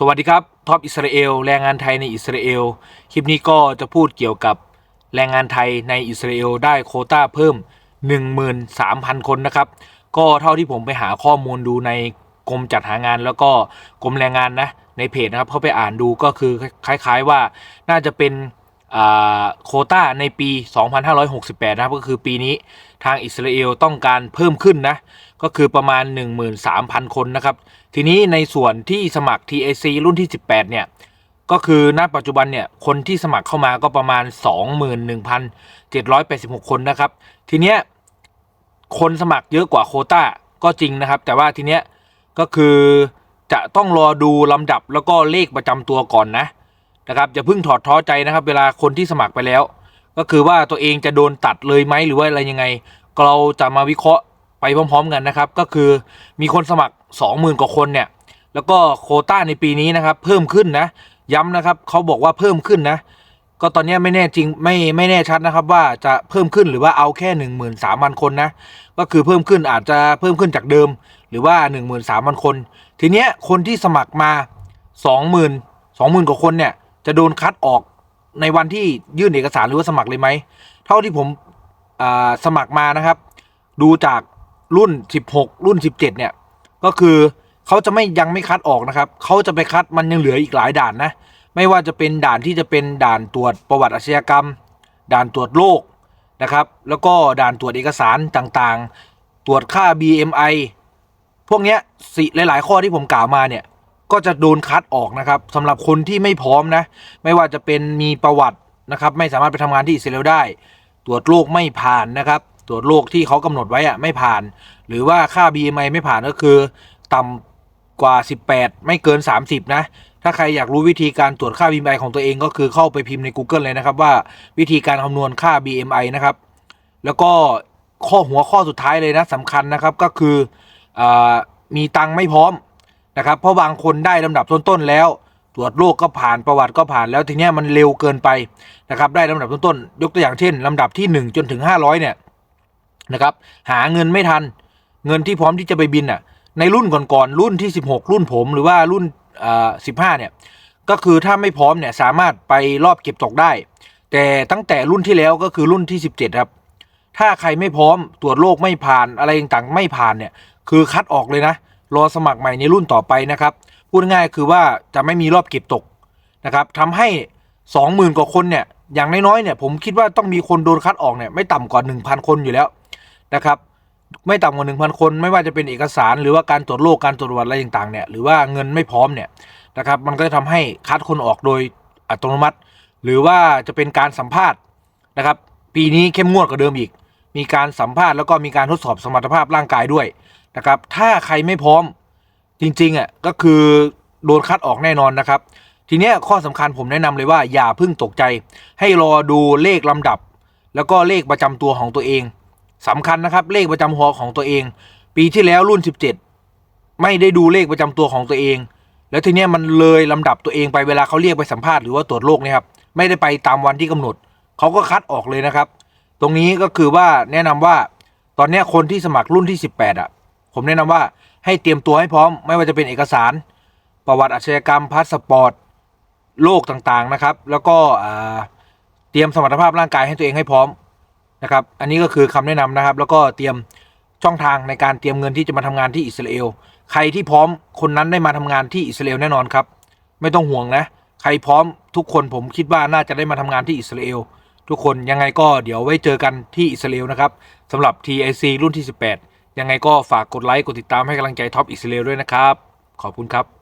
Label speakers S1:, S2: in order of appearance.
S1: สวัสดีครับท็อปอิสราเอลแรงงานไทยในอิสราเอลคลิปนี้ก็จะพูดเกี่ยวกับแรงงานไทยในอิสราเอลได้โคต้าเพิ่ม 13,000 คนนะครับ ก็เท่าที่ผมไปหาข้อมูลดูในกรมจัดหางานแล้วก็กรมแรงงานนะในเพจนะครับเขาไปอ่านดูก็คือคล้าย ๆว่าน่าจะเป็น โคต้าในปี 2568 นะครับก็คือปีนี้ทางอิสราเอลต้องการเพิ่มขึ้นนะ ก็คือประมาณ 13,000 คนนะครับ ทีนี้ในส่วนที่สมัคร TAC รุ่นที่ 18 เนี่ย ก็คือณปัจจุบันเนี่ย คนที่สมัครเข้ามาก็ประมาณ 21,786 คนนะครับ ทีเนี้ยคนสมัครเยอะกว่าโคต้าก็จริงนะครับ แต่ว่าทีเนี้ยก็คือจะต้องรอดูลำดับแล้วก็เลขประจำตัวก่อนนะ นะครับอย่าเพิ่งถอดท้อใจนะครับ เวลาคนที่สมัครไปแล้ว ก็คือว่าตัวเองจะโดนตัดเลยไหมหรือว่าอะไรยังไง เราจะมาวิเคราะห์ไปพร้อม ๆ กันนะครับ ก็คือมีคนสมัคร 20,000กว่าคนเนี่ยแล้วก็โคต้าในปีนี้นะครับ เพิ่มขึ้นนะ ย้ำนะครับเขาบอกว่าเพิ่มขึ้นนะ ก็ตอนนี้ไม่แน่จริงไม่ไม่แน่ชัดนะครับ ว่าจะเพิ่มขึ้นหรือว่าเอาแค่ 13,000 คนนะก็คือเพิ่มขึ้นอาจจะเพิ่มขึ้นจากเดิม หรือว่า 13,000 คน ทีเนี้ยคนที่สมัครมา 20,000 20,000กว่าคนเนี่ย จะโดนคัดออกในวันที่ยื่นเอกสารหรือว่าสมัครเลยไหม เท่าที่ผมสมัครมานะครับ ดูจากรุ่น 16 รุ่น 17 เนี่ย ก็คือเขาจะไม่ยังไม่คัดออกนะครับ เขาจะไปคัดมันยังเหลืออีกหลายด่านนะ ไม่ว่าจะเป็นด่านที่จะเป็นด่านตรวจประวัติอาชญากรรม ด่านตรวจโรคนะครับ แล้วก็ด่านตรวจเอกสารต่างๆ ตรวจค่า BMI พวกเนี้ยสิหลาย ๆ ข้อที่ผมกล่าวมาเนี่ย ก็จะโดนคัดออกนะครับสำหรับคนที่ไม่พร้อมนะ ไม่ว่าจะเป็นมีประวัตินะครับ ไม่สามารถไปทำงานที่อิสราเอลได้ ตรวจโรคไม่ผ่านนะครับ ตรวจโรคที่เขากำหนดไว้อะไม่ผ่าน หรือว่าค่า BMI ไม่ผ่านก็คือ ต่ำกว่า 18 ไม่เกิน 30 นะ ถ้าใครอยากรู้วิธีการตรวจค่า BMI ของตัวเองก็คือเข้าไปพิมพ์ใน Google เลยนะครับ ว่าวิธีการคำนวณค่า BMI นะครับ แล้วก็ข้อหัวข้อสุดท้ายเลยนะสำคัญนะครับก็คืออมีตังค์ไม่พร้อม นะครับเพราะบางคนได้ลำดับต้นๆแล้ว ตรวจโรคก็ผ่านประวัติก็ผ่านแล้วทีเนี้ยมันเร็วเกินไปนะครับได้ลำดับต้นๆยกตัวอย่างเช่นลำดับที่ 1 จนถึง 500เนี่ยนะครับหาเงินไม่ทันเงินที่พร้อมที่จะไปบินอะในรุ่นก่อนๆรุ่นที่ 16 รุ่นผมหรือว่ารุ่นอ่า15เนี่ยก็คือถ้าไม่พร้อมเนี่ยสามารถไปรอบเก็บตกได้ แต่ตั้งแต่รุ่นที่แล้วก็คือรุ่นที่ 17 ครับถ้าใครไม่พร้อมตรวจโรคไม่ผ่านอะไรต่างๆไม่ผ่านเนี่ยคือคัดออกเลยนะ รอสมัครใหม่ในรุ่นต่อไปนะครับ พูดง่ายคือว่าจะไม่มีรอบเก็บตกนะครับทำให้ 20,000 กว่าคนเนี่ยอย่างน้อยๆเนี่ยผมคิดว่าต้องมีคนโดนคัดออกเนี่ยไม่ต่ำกว่า 1,000 คนอยู่แล้วนะครับไม่ต่ำกว่า 1,000 คนไม่ว่าจะเป็นเอกสารหรือว่าการตรวจโรคการตรวจวัดอะไรต่างๆเนี่ยหรือว่าเงินไม่พร้อมเนี่ยนะครับมันก็จะทำให้คัดคนออกโดยอัตโนมัติ หรือว่าจะเป็นการสัมภาษณ์นะครับปีนี้เข้มงวดกว่าเดิมอีก มีการสัมภาษณ์แล้วก็มีการทดสอบสมรรถภาพร่างกายด้วย นะครับ ถ้าใครไม่พร้อมจริงๆอะก็คือโดนคัดออกแน่นอนนะครับ ทีเนี้ยข้อสำคัญผมแนะนำเลยว่าอย่าเพิ่งตกใจ ให้รอดูเลขลำดับ แล้วก็เลขประจำตัวของตัวเองสำคัญนะครับเลขประจำหัวของตัวเอง ปีที่แล้วรุ่น 17 ไม่ได้ดูเลขประจำตัวของตัวเอง แล้วทีเนี้ยมันเลยลำดับตัวเองไปเวลาเขาเรียกไปสัมภาษณ์หรือว่าตรวจโรคเนี่ยครับไม่ได้ไปตามวันที่กำหนดเขาก็คัดออกเลยนะครับ ตรงนี้ก็คือว่าแนะนำว่าตอนนี้คนที่สมัครรุ่นที่ 18 อะ ผมแนะนำว่าให้เตรียมตัวให้พร้อม ไม่ว่าจะเป็นเอกสาร ประวัติอาชญากรรมพาสปอร์ตโรคต่างๆนะครับ แล้วก็เตรียมสมรรถภาพร่างกายให้ตัวเองให้พร้อมนะครับ อันนี้ก็คือคำแนะนำนะครับ แล้วก็เตรียมช่องทางในการเตรียมเงินที่จะมาทำงานที่อิสราเอล ใครที่พร้อมคนนั้นได้มาทำงานที่อิสราเอลแน่นอนครับ ไม่ต้องห่วงนะ ใครพร้อมทุกคนผมคิดว่าน่าจะได้มาทำงานที่อิสราเอลทุกคนยังไงก็เดี๋ยวไว้เจอกันที่อิสราเอลนะครับสำหรับ TIC รุ่นที่ 18 ยังไงก็ฝากกดไลค์กดติดตามให้กำลังใจท็อปอิสราเอลด้วยนะครับ ขอบคุณครับ